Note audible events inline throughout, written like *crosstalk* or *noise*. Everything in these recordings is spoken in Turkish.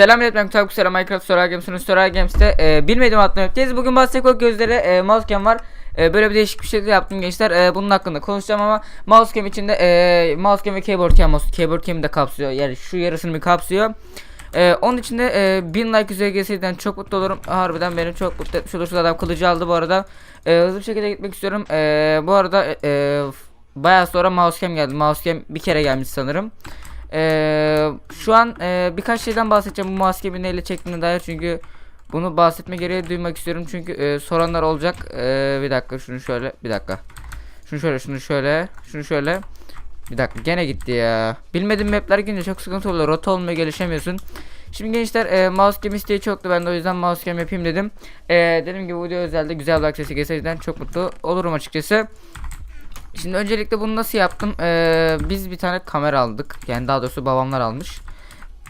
Selam ben Kutay Kusura Minecraft Sorar Games'in Sorar Games'te e, bilmediğim adlı noktasız. Bugün Bastekok gözleri e, mousecam var. E, böyle bir değişik bir şey de yaptım gençler. E, bunun hakkında konuşacağım ama mousecam içinde e, mousecam ve keyboard cam olsun. Keyboard cam'i de kapsıyor. Yani şu yarısını bir kapsıyor. E, onun içinde e, 1000 like üzeri gelseyden çok mutlu olurum. Harbiden beni çok mutlu etmiş olur. Şurada adam kılıcı aldı bu arada. E, hızlı bir şekilde gitmek istiyorum. E, bu arada e, bayağı sonra mousecam geldi. Mousecam bir kere gelmiş sanırım. Ee, şu an e, birkaç şeyden bahsedeceğim bu maskeyi neyle çektiğine dair çünkü bunu bahsetme gereği duymak istiyorum çünkü e, soranlar olacak. Ee, bir dakika şunu şöyle bir dakika. Şunu şöyle şunu şöyle şunu şöyle. Bir dakika gene gitti ya. Bilmediğim mapler gelince çok sıkıntı oluyor. Rota olmaya gelişemiyorsun. Şimdi gençler e, mouse cam isteği çoktu ben de o yüzden mouse cam yapayım dedim. E, dediğim gibi video özelde güzel bir aksesi gelseyden çok mutlu olurum açıkçası. Şimdi öncelikle bunu nasıl yaptım? Ee, biz bir tane kamera aldık. Yani daha doğrusu babamlar almış.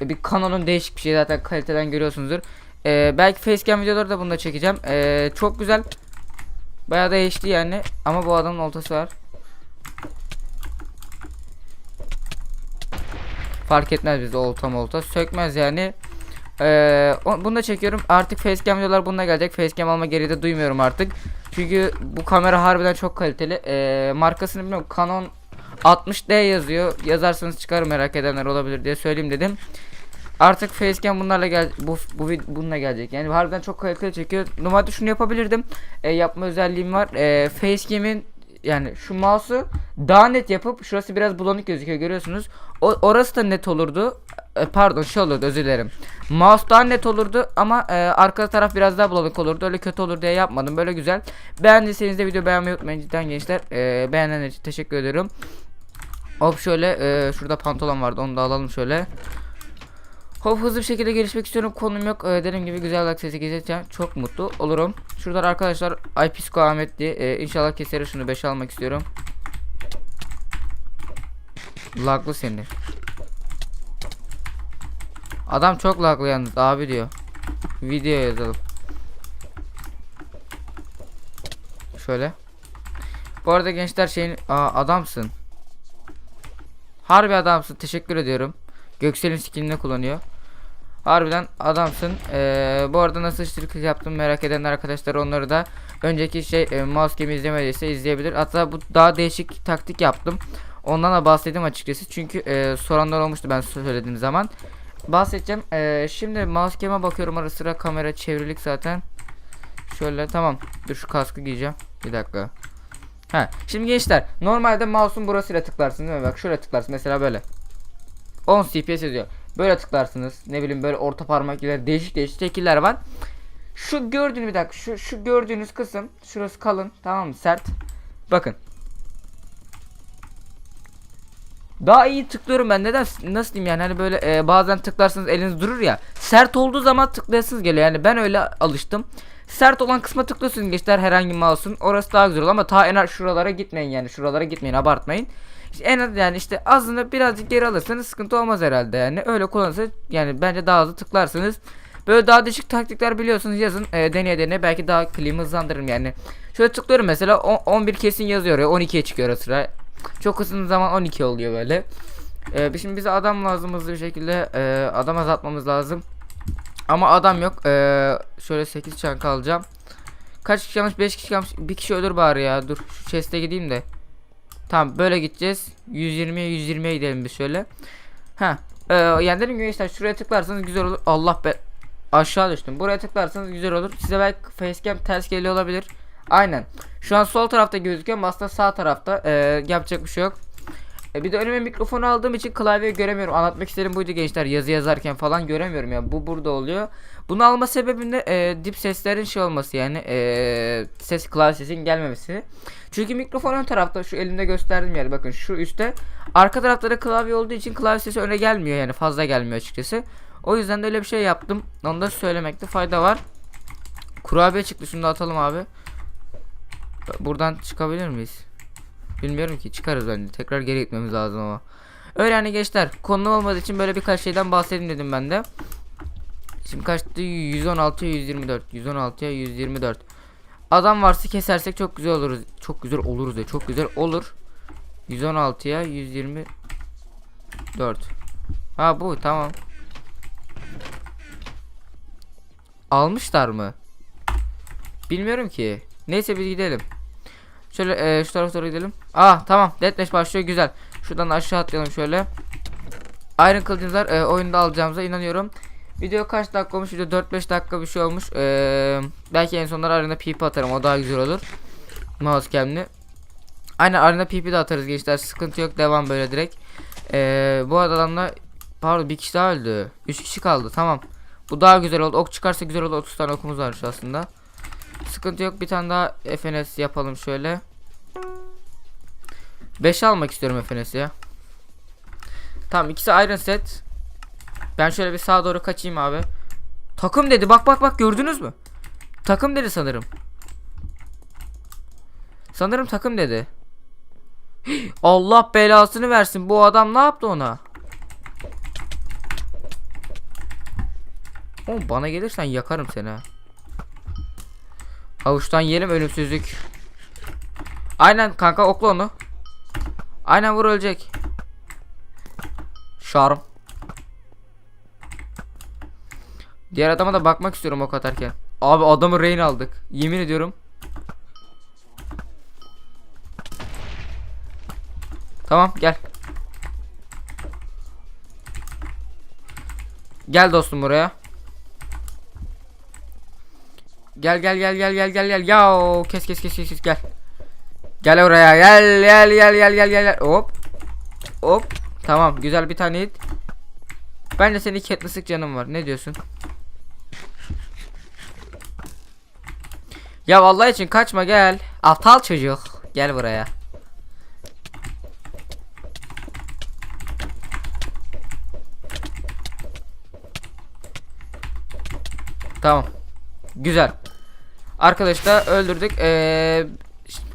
Ee, bir Canon'un değişik bir şey zaten kaliteden görüyorsunuzdur. Ee, belki facecam videoları da bunda çekeceğim. Ee, çok güzel. Bayağı da HD yani. Ama bu adamın oltası var. Fark etmez bizde olta molta. Sökmez yani. Ee, bunu da çekiyorum. Artık facecam videolar bununla gelecek. Facecam alma gereği de duymuyorum artık. Çünkü bu kamera harbiden çok kaliteli. Ee, markasını bilmiyorum. Canon 60D yazıyor. Yazarsanız çıkar merak edenler olabilir diye söyleyeyim dedim. Artık facecam bunlarla gel bu bu bununla gelecek. Yani harbiden çok kaliteli çekiyor. Normalde şunu yapabilirdim. Ee, yapma özelliğim var. Ee, facecam'in yani şu mouse'u daha net yapıp şurası biraz bulanık gözüküyor görüyorsunuz. O, orası da net olurdu. E, pardon şey olurdu özür dilerim. Mouse daha net olurdu ama e, arka taraf biraz daha bulanık olurdu. Öyle kötü olur diye yapmadım. Böyle güzel. Beğendiyseniz de video beğenmeyi unutmayın cidden gençler. E, beğenenler için teşekkür ediyorum. Hop şöyle e, şurada pantolon vardı onu da alalım şöyle. Hop hızlı bir şekilde gelişmek istiyorum. Konum yok. Ee, dediğim gibi güzel aksesi gezeceğim. Çok mutlu olurum. Şuradan arkadaşlar Aypisko Ahmet diye e, inşallah keseriz şunu 5 almak istiyorum. Laglı seni. Adam çok laglı yalnız abi diyor. Video yazalım. Şöyle. Bu arada gençler şeyin Aa, adamsın. Harbi adamsın. Teşekkür ediyorum. Göksel'in skinini kullanıyor. Harbiden adamsın. Ee, bu arada nasıl işçilik yaptım merak edenler arkadaşlar onları da önceki şey e, mouse game izlemediyse izleyebilir. Hatta bu daha değişik taktik yaptım. Ondan da bahsedeyim açıkçası. Çünkü e, soranlar olmuştu ben söylediğim zaman. Bahsedeceğim. E, şimdi mouse bakıyorum ara sıra kamera çevrilik zaten. Şöyle tamam. Dur şu kaskı giyeceğim. Bir dakika. Ha, şimdi gençler normalde mouse'un burasıyla tıklarsın değil mi? Bak şöyle tıklarsın mesela böyle. 10 CPS yazıyor. Böyle tıklarsınız. Ne bileyim böyle orta parmak ile değişik değişik şekiller var. Şu gördüğünüz bir dakika. Şu şu gördüğünüz kısım şurası kalın tamam mı? Sert. Bakın. Daha iyi tıklıyorum ben. Neden nasıl diyeyim yani hani böyle e, bazen tıklarsınız eliniz durur ya. Sert olduğu zaman tıklayasınız geliyor. Yani ben öyle alıştım. Sert olan kısma tıklıyorsunuz gençler herhangi mouse'un. Orası daha güzel ama ta en şuralara gitmeyin yani. Şuralara gitmeyin abartmayın. En az yani işte azını birazcık geri alırsanız sıkıntı olmaz herhalde yani. Öyle kullanırsa yani bence daha hızlı tıklarsınız. Böyle daha değişik taktikler biliyorsunuz yazın e, deneye deneye belki daha klimi hızlandırırım yani. Şöyle tıklıyorum mesela on- 11 kesin yazıyor ya 12'ye çıkıyor sıra. Çok hızlı zaman 12 oluyor böyle. E, şimdi bize adam lazım hızlı bir şekilde e, adam azaltmamız lazım. Ama adam yok. E, şöyle 8 çank alacağım. Kaç kişi kalmış? 5 kişi kalmış. Bir kişi ölür bari ya. Dur şu chest'e gideyim de. Tamam böyle gideceğiz. 120'ye 120'ye gidelim bir şöyle. Ha. Ee, yani dedim gençler şuraya tıklarsanız güzel olur. Allah be. Aşağı düştüm. Buraya tıklarsanız güzel olur. Size belki facecam ters geliyor olabilir. Aynen. Şu an sol tarafta gözüküyor ama aslında sağ tarafta. Ee, yapacak bir şey yok. E, bir de önüme mikrofonu aldığım için klavyeyi göremiyorum. Anlatmak istedim buydu gençler. Yazı yazarken falan göremiyorum ya. Bu burada oluyor. Bunu alma sebebim de e, dip seslerin şey olması yani e, ses klavye sesin gelmemesi. Çünkü mikrofon ön tarafta şu elimde gösterdiğim yer bakın şu üstte. Arka tarafta da klavye olduğu için klavye sesi öne gelmiyor yani fazla gelmiyor açıkçası. O yüzden de öyle bir şey yaptım. Onu da söylemekte fayda var. Kurabiye çıktı şunu da atalım abi. Buradan çıkabilir miyiz? Bilmiyorum ki çıkarız bence. Tekrar geri gitmemiz lazım ama. Öyle hani gençler konu olmadığı için böyle birkaç şeyden bahsedeyim dedim ben de. Şimdi kaçtı? 116'ya 124. 116'ya 124. Adam varsa kesersek çok güzel oluruz. Çok güzel oluruz ya. Çok güzel olur. 116'ya 124. Ha bu tamam. Almışlar mı? Bilmiyorum ki. Neyse biz gidelim. Şöyle e, şu tarafa doğru gidelim. Ah tamam. Deathmatch başlıyor. Güzel. Şuradan aşağı atlayalım şöyle. Iron kılıcımız var. E, oyunda alacağımıza inanıyorum. Video kaç dakika olmuş? Video 4-5 dakika bir şey olmuş. E, belki en sonları arena PP atarım. O daha güzel olur. Mouse cam'li. Aynen arena PP de atarız gençler. Sıkıntı yok. Devam böyle direkt. E, bu adamla pardon bir kişi daha öldü. 3 kişi kaldı. Tamam. Bu daha güzel oldu. Ok çıkarsa güzel oldu. 30 tane okumuz varmış aslında. Sıkıntı yok. Bir tane daha FNS yapalım şöyle. 5 almak istiyorum FNS'i ya. Tamam ikisi Iron Set. Ben şöyle bir sağa doğru kaçayım abi. Takım dedi. Bak bak bak gördünüz mü? Takım dedi sanırım. Sanırım takım dedi. *gasps* Allah belasını versin. Bu adam ne yaptı ona? Oğlum bana gelirsen yakarım seni ha. Havuçtan yiyelim ölümsüzlük. Aynen kanka okla onu. Aynen vur ölecek. Şarm. Diğer adama da bakmak istiyorum ok atarken. Abi adamı rehin aldık. Yemin ediyorum. Tamam gel. Gel dostum buraya. Gel gel gel gel gel gel gel. Ya kes kes kes kes gel. Gel oraya gel gel gel gel gel gel. Hop. Hop. Tamam güzel bir tane hit. Ben de senin iki etlisik canım var. Ne diyorsun? Ya vallahi için kaçma gel. Aptal çocuk. Gel buraya. Tamam. Güzel. Arkadaşlar öldürdük. Ee,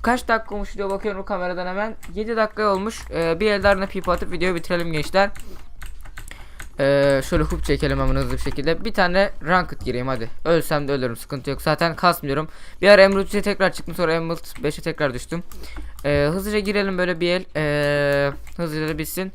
kaç dakika olmuş video bakıyorum kameradan hemen. 7 dakika olmuş. Ee, bir ellerine pipa atıp videoyu bitirelim gençler. Ee, şöyle hook çekelim hemen hızlı bir şekilde. Bir tane ranked gireyim hadi. Ölsem de ölürüm sıkıntı yok. Zaten kasmıyorum. Bir ara Emerald 3'e tekrar çıktım sonra Emerald 5'e tekrar düştüm. Ee, hızlıca girelim böyle bir el. Ee, hızlıca da bitsin.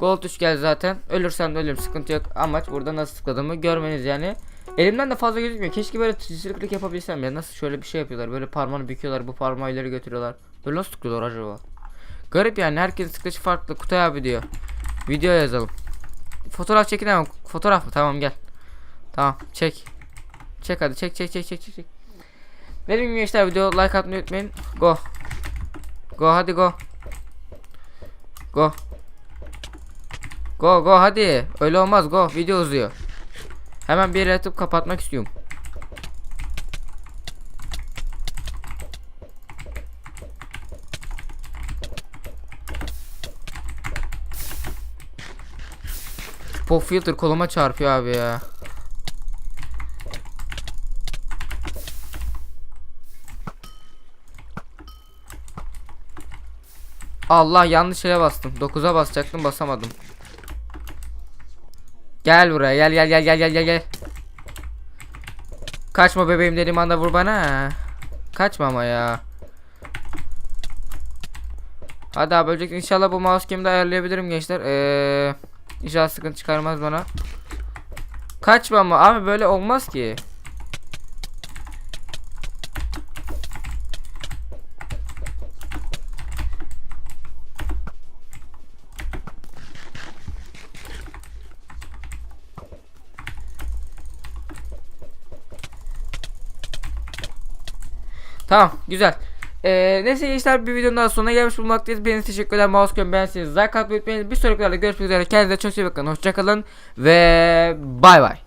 Gold 3 geldi zaten. Ölürsem de ölürüm sıkıntı yok. Amaç burada nasıl tıkladığımı görmeniz yani. Elimden de fazla gözükmüyor. Keşke böyle çizgilik yapabilsem ya. Nasıl şöyle bir şey yapıyorlar. Böyle parmağını büküyorlar. Bu parmağı ileri götürüyorlar. Böyle nasıl tıklıyorlar acaba? Garip yani. Herkesin tıklayışı farklı. Kutay abi diyor. Video yazalım. Fotoğraf çekin hemen. Fotoğraf mı? Tamam gel. Tamam çek. Çek hadi çek çek çek çek çek. Dediğim gibi gençler video like atmayı unutmayın. Go. Go hadi go. Go. Go go hadi. Öyle olmaz go. Video uzuyor. Hemen bir yere atıp kapatmak istiyorum. Pop filter koluma çarpıyor abi ya. Allah yanlış şeye bastım. 9'a basacaktım basamadım. Gel buraya gel gel gel gel gel gel gel. Kaçma bebeğim dediğim anda vur bana. Kaçma ama ya. Hadi abi ölecek inşallah bu mouse game'de ayarlayabilirim gençler. Eee inşallah sıkıntı çıkarmaz bana. Kaçma ama abi böyle olmaz ki. Tamam güzel. Ee, neyse gençler bir videonun daha sonuna gelmiş bulmaktayız. Beğenirseniz teşekkür ederim. Mouse göm beğenseniz like atmayı unutmayın. Bir sonraki videoda görüşmek üzere. Kendinize çok iyi bakın. Hoşçakalın ve bay bay.